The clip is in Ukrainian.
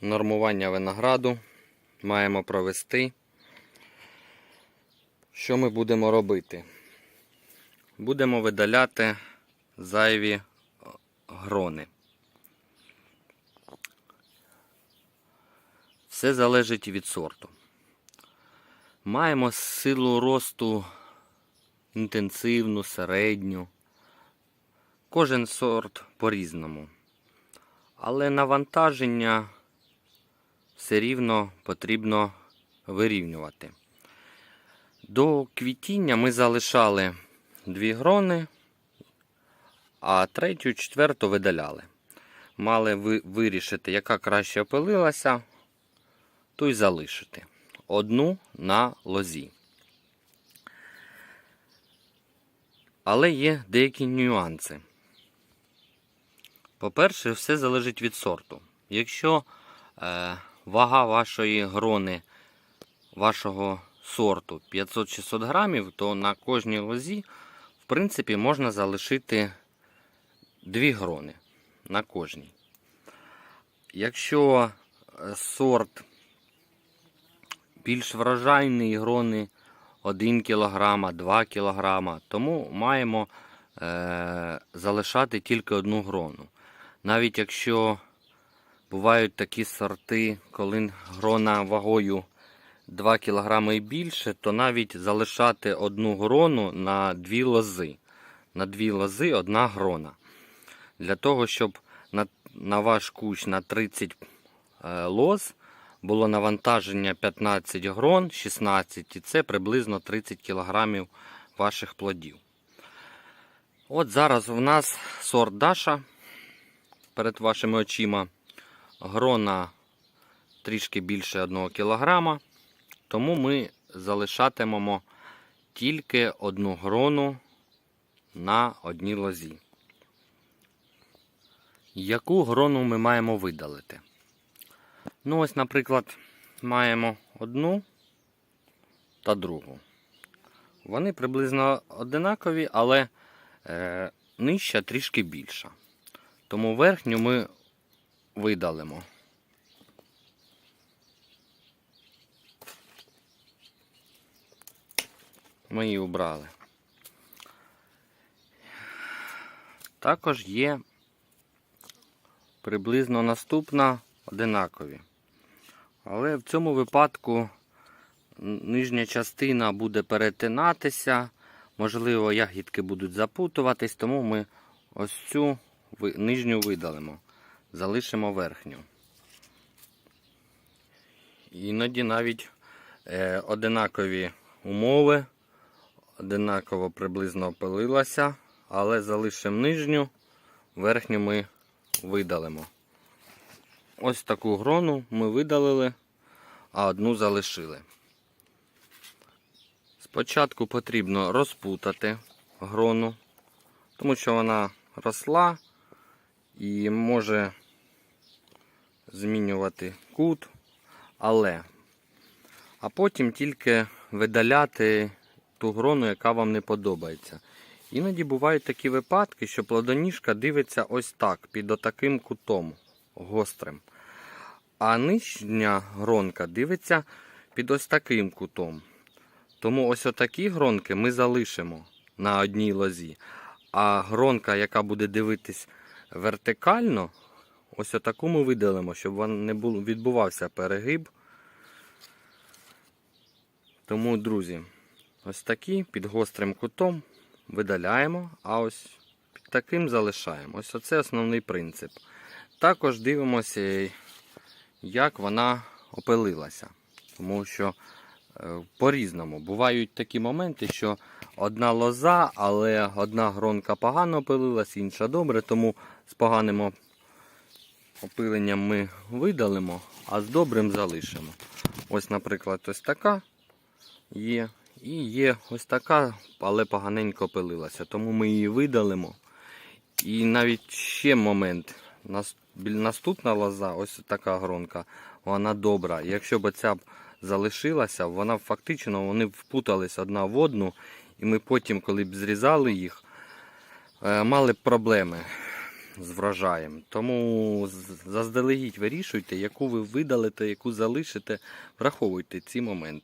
нормування винограду маємо провести. Що ми будемо робити? Будемо видаляти зайві грони. Все залежить від сорту. Маємо силу росту інтенсивну, середню. Кожен сорт по-різному. Але навантаження все рівно потрібно вирівнювати. До квітіння ми залишали дві грони, а третю, четверту видаляли. Мали вирішити, яка краще опилилася, ту й залишити. Одну на лозі. Але є деякі нюанси. По-перше, все залежить від сорту. Якщо е, вага вашої грони, вашого сорту 500-600 грамів, то на кожній лозі, в принципі, можна залишити дві грони на кожній. Якщо е, сорт більш врожайний, грони 1 кг, 2 кг, тому маємо е, залишати тільки одну грону. Навіть якщо бувають такі сорти, коли грона вагою 2 кг і більше, то навіть залишати одну грону на дві лози. На дві лози одна грона. Для того, щоб на, на ваш кущ на 30 е, лоз було навантаження 15 грон, 16, і це приблизно 30 кг ваших плодів. От зараз у нас сорт Даша перед вашими очима. Грона трішки більше 1 кг, тому ми залишатимемо тільки одну грону на одній лозі. Яку грону ми маємо видалити? Ну, ось, наприклад, маємо одну та другу. Вони приблизно одинакові, але е, нижча трішки більша. Тому верхню ми видалимо. Ми її убрали. Також є приблизно наступна одинакові. Але в цьому випадку нижня частина буде перетинатися, можливо, ягідки будуть запутуватись, тому ми ось цю нижню видалимо, залишимо верхню. Іноді навіть е, одинакові умови, одинаково приблизно опилилася, але залишимо нижню, верхню ми видалимо. Ось таку грону ми видалили, а одну залишили. Спочатку потрібно розпутати грону, тому що вона росла і може змінювати кут, але а потім тільки видаляти ту грону, яка вам не подобається. Іноді бувають такі випадки, що плодоніжка дивиться ось так, під отаким кутом гострим. А нижня гронка дивиться під ось таким кутом. Тому ось отакі гронки ми залишимо на одній лозі. А гронка, яка буде дивитись вертикально, ось отаку ми видалимо, щоб не відбувався перегиб. Тому, друзі, ось такі під гострим кутом видаляємо, а ось під таким залишаємо. Ось оце основний принцип. Також дивимося, як вона опилилася. Тому що е, по-різному. Бувають такі моменти, що одна лоза, але одна гронка погано опилилась, інша добре, тому з поганим опиленням ми видалимо, а з добрим залишимо. Ось, наприклад, ось така є. І є ось така, але поганенько опилилася. Тому ми її видалимо. І навіть ще момент. Наступна лоза, ось така гронка, вона добра. Якщо б ця б залишилася, вона фактично вони впутались одна в одну, і ми потім, коли б зрізали їх, е, мали б проблеми. З врожаєм. Тому заздалегідь вирішуйте, яку ви видалите, яку залишите. Враховуйте ці моменти.